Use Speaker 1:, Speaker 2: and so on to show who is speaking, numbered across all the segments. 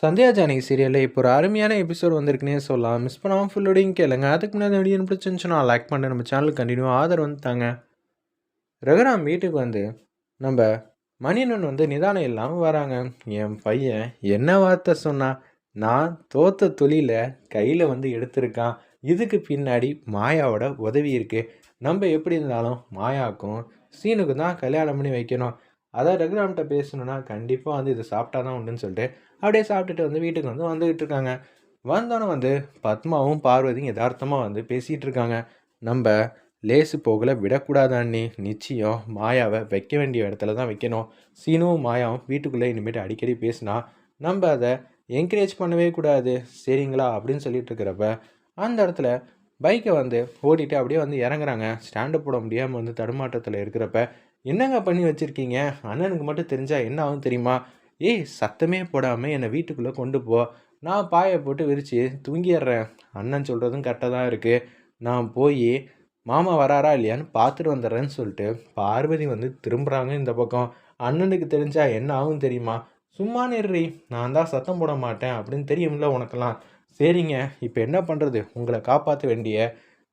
Speaker 1: சந்தியா ஜானகி சீரியலில் இப்போ ஒரு அருமையான எபிசோட் வந்திருக்குன்னே சொல்லலாம். மிஸ் பண்ணாமல் ஃபுல்லோடையும் கேளுங்க. அதுக்கு முன்னாடி வீடியோ பிடிச்சிருந்துச்சுன்னா லைக் பண்ண. நம்ம சேனலுக்கு கண்டினியூ ஆதரவு வந்துட்டாங்க ரகுராம் வீட்டுக்கு வந்து நம்ம மணியனன் வந்து நிதானம் இல்லாமல் வராங்க. என் பையன் என்ன வார்த்தை சொன்னா நான் தோத்த தொழில கையில் வந்து எடுத்திருக்கான். இதுக்கு பின்னாடி மாயாவோட உதவி இருக்குது நம்ம எப்படி இருந்தாலும் மாயாவுக்கும் சீனுக்கு தான் கல்யாணம் பண்ணி வைக்கணும். அதான் ரகுராம்கிட்ட பேசணுன்னா கண்டிப்பாக வந்து இதை சாப்பிட்டா தான் உண்டுன்னு சொல்லிட்டு அப்படியே சாப்பிட்டுட்டு வந்து வீட்டுக்கு வந்து வந்துக்கிட்டு இருக்காங்க. வந்தோன்னே வந்து பத்மாவும் பார்வதியும் யதார்த்தமாக வந்து பேசிகிட்டு இருக்காங்க. நம்ம லேசு போகல விடக்கூடாதாண்ணி நிச்சயம் மாயாவை வைக்க வேண்டிய இடத்துல தான் வைக்கணும். சீனுவும் மாயாவும் வீட்டுக்குள்ளே இனிமேட்டு அடிக்கடி பேசினா நம்ம அதை என்கரேஜ் பண்ணவே கூடாது. சரிங்களா? அப்படின்னு சொல்லிட்டு இருக்கிறப்ப அந்த இடத்துல பைக்கை வந்து ஓடிட்டு அப்படியே வந்து இறங்குறாங்க. ஸ்டாண்டு போட முடியாமல் வந்து தடுமாற்றத்தில் இருக்கிறப்ப என்னங்க பண்ணி வச்சுருக்கீங்க? அண்ணனுக்கு மட்டும் தெரிஞ்சால் என்ன ஆகும் தெரியுமா? ஏய் சத்தமே போடாமல் என்னை வீட்டுக்குள்ளே கொண்டு போ. நான் பாயை போட்டு விரித்து தூங்கிடுறேன். அண்ணன் சொல்கிறதும் கரெக்டாக தான் இருக்குது நான் போய் மாமா வராரா இல்லையான்னு பார்த்துட்டு வந்துடுறேன்னு சொல்லிட்டு பார்வதி வந்து திரும்புகிறாங்க இந்த பக்கம். அண்ணனுக்கு தெரிஞ்சா என்ன ஆகும் தெரியுமா? சும்மா நிறி நான் தான் சத்தம் போட மாட்டேன் அப்படின்னு தெரியும்ல உனக்கெல்லாம். சரிங்க இப்போ என்ன பண்ணுறது உங்களை காப்பாற்ற வேண்டிய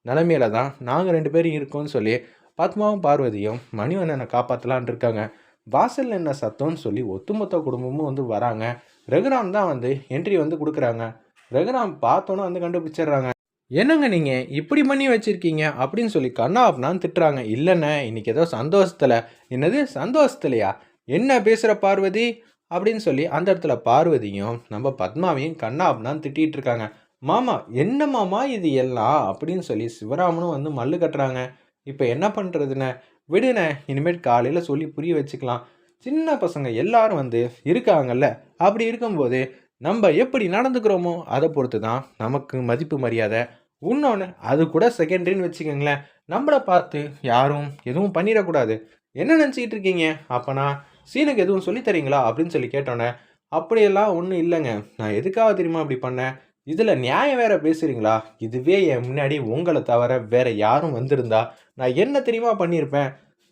Speaker 1: நிலமையில தான் நாங்கள் ரெண்டு பேரும் இருக்கோம்னு சொல்லி பத்மாவும் பார்வதியும் மணிவண்ணனை காப்பாற்றலான் இருக்காங்க. வாசல் என்ன சத்தம்னு சொல்லி ஒத்துமொத்த குடும்பமும் வந்து வராங்க. ரகுராம் தான் வந்து என்ட்ரி வந்து கொடுக்குறாங்க. ரகுராம் பார்த்தோன்னே வந்து கண்டுபிடிச்சிடுறாங்க. என்னங்க நீங்கள் இப்படி பண்ணி வச்சுருக்கீங்க? அப்படின்னு சொல்லி கண்ணா அப்படின்னு திட்டுறாங்க. இல்லைண்ணே இன்னைக்கு ஏதோ சந்தோஷத்தில். என்னது சந்தோஷத்துலையா? என்ன பேசுகிற பார்வதி? அப்படின்னு சொல்லி அந்த இடத்துல பார்வதியும் நம்ம பத்மாவையும் கண்ணா அப்படின்னு திட்டிகிட்டு இருக்காங்க. மாமா என்ன மாமா இது எல்லாம்? அப்படின்னு சொல்லி சிவராமனும் வந்து மல்லு கட்டுறாங்க. இப்போ என்ன பண்ணுறதுன்னு விடுண்ணே இனிமேல் காலையில் சொல்லி புரிய வச்சுக்கலாம். சின்ன பசங்க எல்லாரும் வந்து இருக்காங்கல்ல அப்படி இருக்கும்போது நம்ம எப்படி நடந்துக்கிறோமோ அதை பொறுத்து தான் நமக்கு மதிப்பு மரியாதை. இன்னொன்று அது கூட செகண்டரின்னு வச்சுக்கோங்களேன் நம்மளை பார்த்து யாரும் எதுவும் பண்ணிடக்கூடாது. என்ன நினச்சிக்கிட்டு இருக்கீங்க? அப்போனா சீனுக்கு எதுவும் சொல்லி தரீங்களா? அப்படின்னு சொல்லி கேட்டோன்னே அப்படியெல்லாம் ஒன்றும் இல்லைங்க. நான் எதுக்காக தெரியுமா அப்படி பண்ணேன்? இதில் நியாயம் வேற பேசுகிறீங்களா இதுவே என் முன்னாடி உங்களை தவிர வேற யாரும் வந்திருந்தா நான் என்ன தெரியுமா பண்ணியிருப்பேன்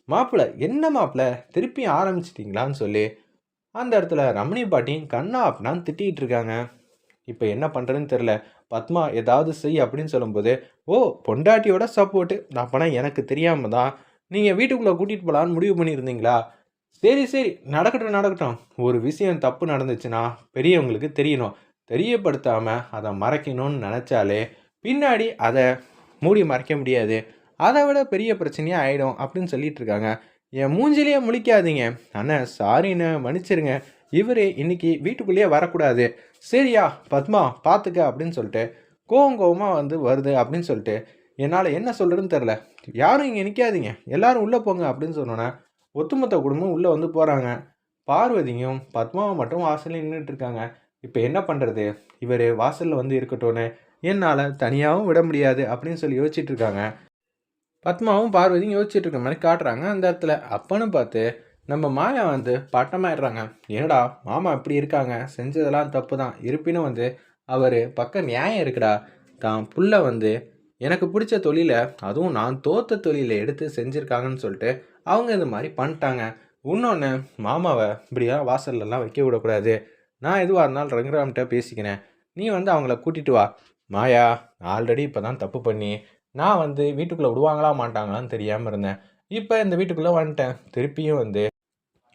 Speaker 1: மாப்பிள்ளை என்ன மாப்பிள்ளை திருப்பி ஆரம்பிச்சிட்டிங்களான்னு சொல்லி. அந்த இடத்துல ரமணி பாட்டியும் கண்ணா அப்படின்னான்னு திட்டிகிட்டு இருக்காங்க. இப்போ என்ன பண்ணுறதுன்னு தெரில பத்மா ஏதாவது செய் அப்படின்னு சொல்லும்போது ஓ பொண்டாட்டியோட சப்போர்ட்டு அப்போனா எனக்கு தெரியாமல் தான் நீங்கள் வீட்டுக்குள்ளே கூட்டிகிட்டு போகலான்னு முடிவு பண்ணியிருந்தீங்களா? சரி சரி நடக்கட்டும் நடக்கட்டும். ஒரு விஷயம் தப்பு நடந்துச்சுன்னா பெரியவங்களுக்கு தெரியணும். தெரியப்படுத்தாமல் அதை மறைக்கணும்னு நினச்சாலே பின்னாடி அதை மூடி மறைக்க முடியாது. அதை விட பெரிய பிரச்சனையாக ஆகிடும் அப்படின்னு சொல்லிட்டு இருக்காங்க. என் மூஞ்சிலேயே முழிக்காதீங்க. அண்ணா சாரிண்ணே மன்னிச்சிருங்க. இவர் இன்னைக்கு வீட்டுக்குள்ளேயே வரக்கூடாது. சரியா பத்மா பார்த்துக்க அப்படின்னு சொல்லிட்டு கோவம் கோவமாக வந்து வருது அப்படின்னு சொல்லிட்டு என்னால் என்ன சொல்கிறதுன்னு தெரில யாரும் இங்கே நிற்காதீங்க எல்லாரும் உள்ளே போங்க அப்படின்னு சொன்னோன்னே ஒத்துமொத்த குடும்பம் உள்ளே வந்து போகிறாங்க பார்வதியும் பத்மாவும் மட்டும் வாசலில் நின்றுட்டு இருக்காங்க. இப்போ என்ன பண்ணுறது இவர் வாசலில் வந்து இருக்கட்டோன்னு என்னால் தனியாகவும் விட முடியாது அப்படின்னு சொல்லி யோசிச்சுட்டு இருக்காங்க. பத்மாவும் பார்வதியும் யோசிச்சுட்டு இருக்க மாதிரி காட்டுறாங்க அந்த இடத்துல. அப்பன்னு பார்த்து நம்ம மாயா வந்து பட்டமாயிடுறாங்க. என்னடா மாமா இப்படி இருக்காங்க? செஞ்சதெல்லாம் தப்பு தான் இருப்பினும் வந்து அவர் பக்கம் நியாயம் இருக்குடா. தான் புள்ள வந்து எனக்கு பிடிச்ச தொழிலை அதுவும் நான் தோத்த தொழிலை எடுத்து செஞ்சுருக்காங்கன்னு சொல்லிட்டு அவங்க இது மாதிரி பண்ணிட்டாங்க. இன்னொன்று மாமாவை இப்படியா வாசல்லலாம் வைக்க விடக்கூடாது. நான் எதுவாக இருந்தாலும் ரங்கராம்கிட்ட பேசிக்கிறேன். நீ வந்து அவங்கள கூட்டிகிட்டு வா. மாயா ஆல்ரெடி இப்போ தான் தப்பு பண்ணி நான் வந்து வீட்டுக்குள்ளே விடுவாங்களா மாட்டாங்களான்னு தெரியாமல் இருந்தேன். இப்போ இந்த வீட்டுக்குள்ளே வந்துட்டேன். திருப்பியும் வந்து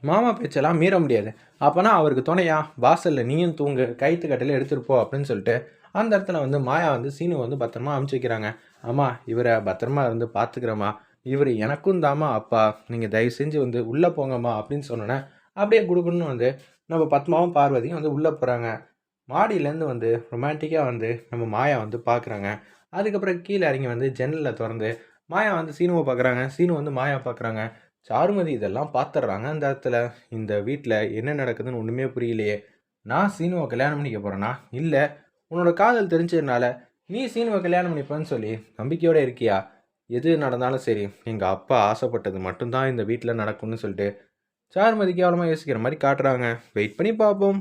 Speaker 1: மாமா பேச்செல்லாம் மீற முடியாது. அப்போனா அவருக்கு துணையா? வாசலில் நீயும் தூங்கு. கைத்து கட்டில் எடுத்துருப்போ அப்படின்னு சொல்லிட்டு அந்த இடத்துல வந்து மாயா வந்து சீனு வந்து பத்திரமா அமுச்சு வைக்கிறாங்க. அம்மா இவரை பத்திரமா இருந்து பார்த்துக்கிறோமா இவர் எனக்கும் தாமா அப்பா. நீங்கள் தயவு செஞ்சு வந்து உள்ளே போங்கம்மா அப்படின்னு சொன்னோன்னே அப்படியே குடுக்குன்னு வந்து நம்ம பத்மாவும் பார்வதியும் வந்து உள்ளே போகிறாங்க மாடியிலேருந்து வந்து ரொமான்டிக்காக வந்து நம்ம மாயா வந்து பார்க்குறாங்க. அதுக்கப்புறம் கீழே இறங்கி வந்து ஜன்னலில் திறந்து மாயா வந்து சீனுவை பார்க்குறாங்க. சீனு வந்து மாயா பார்க்குறாங்க. சாருமதி இதெல்லாம் பார்த்துட்றாங்க. அந்த இடத்துல இந்த வீட்டில் என்ன நடக்குதுன்னு ஒன்றுமே புரியலையே. நான் சீனுவை கல்யாணம் பண்ணிக்க போகிறேன்னா இல்லை. உன்னோட காதல் தெரிஞ்சதுனால நீ சீனுவை கல்யாணம் பண்ணிப்பேன்னு சொல்லி நம்பிக்கையோடு இருக்கியா? எது நடந்தாலும் சரி எங்கள் அப்பா ஆசைப்பட்டது மட்டும்தான் இந்த வீட்டில் நடக்கும்னு சொல்லிட்டு சார் மதி கேவலமாக யோசிக்கிற மாதிரி காட்டுறாங்க. வெயிட் பண்ணி பார்ப்போம்.